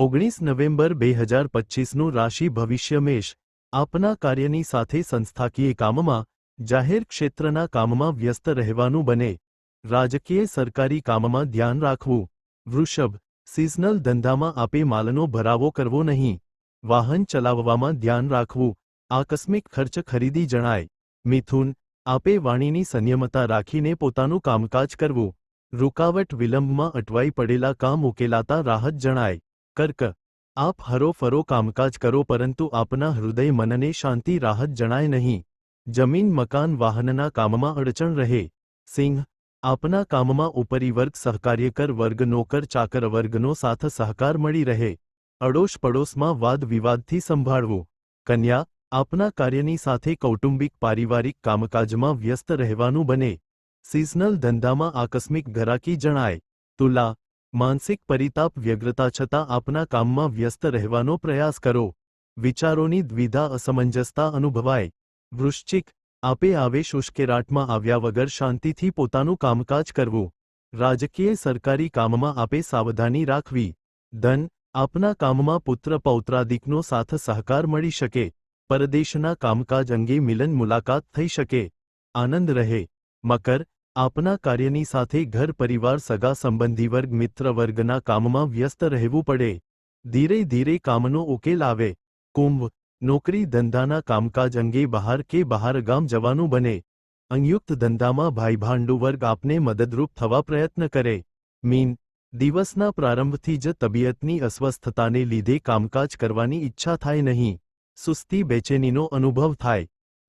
ઓગણીસ નવેમ્બર બે હજાર પચ્ચીસનું રાશિ ભવિષ્ય મેષ આપના કાર્યની સાથે સંસ્થાકીય કામમાં જાહેર ક્ષેત્રના કામમાં વ્યસ્ત રહેવાનું બને રાજકીય સરકારી કામમાં ધ્યાન રાખવું વૃષભ સિઝનલ ધંધામાં આપે માલનો ભરાવો કરવો નહીં વાહન ચલાવવામાં ધ્યાન રાખવું આકસ્મિક ખર્ચ ખરીદી જણાય મિથુન આપે વાણીની સંયમતા રાખીને પોતાનું કામકાજ કરવું રૂકાવટ વિલંબમાં અટવાઈ પડેલા કામ ઉકેલાતા રાહત જણાય કર્ક આપ હરોફરો કામકાજ કરો પરંતુ આપના હૃદય મનને શાંતિ રાહત જણાય નહીં જમીન મકાન વાહનના કામમાં અડચણ રહે સિંહ આપના કામમાં ઉપરી વર્ગ સહકાર્યકર વર્ગ નોકર ચાકર વર્ગનો સાથ સહકાર મળી રહે અડોશ પડોશમાં વાદ વિવાદથી સંભાળવું કન્યા આપના કાર્યની સાથે કૌટુંબિક પારિવારિક કામકાજમાં વ્યસ્ત રહેવાનું બને સિઝનલ ધંધામાં આકસ્મિક ઘરાકી જણાય તુલા માનસિક પરિતાપ વ્યગ્રતા છતાં આપના કામમાં વ્યસ્ત રહેવાનો પ્રયાસ કરો. વિચારોની દ્વિધા અસમંજસતા અનુભવાય. વૃશ્ચિક, આપે આવેશ ઉશ્કેરાટમાં આવ્યા વગર શાંતિથી પોતાનું કામકાજ કરવું. રાજકીય સરકારી કામમાં આપે સાવધાની રાખવી. ધન, આપના કામમાં પુત્ર પૌત્રાદિકનો સાથ સહકાર મળી શકે. પરદેશના કામકાજ અંગે મિલન મુલાકાત થઈ શકે. આનંદ રહે. મકર આપના કાર્યની સાથે ઘર પરિવાર સગા સંબંધી વર્ગ મિત્ર વર્ગના કામમાં વ્યસ્ત રહેવું પડે ધીરે ધીરે કામનો ઉકેલ આવે કુંભ નોકરી ધંધાના કામકાજ અંગે બહાર કે બહાર ગામ જવાનું બને સંયુક્ત ધંધામાં ભાઈભાંડુ વર્ગ આપને મદદરૂપ થવા પ્રયત્ન કરે મીન દિવસના પ્રારંભથી જ તબિયતની અસ્વસ્થતાને લીધે કામકાજ કરવાની ઈચ્છા થાય નહીં સુસ્તી બેચેનીનો અનુભવ થાય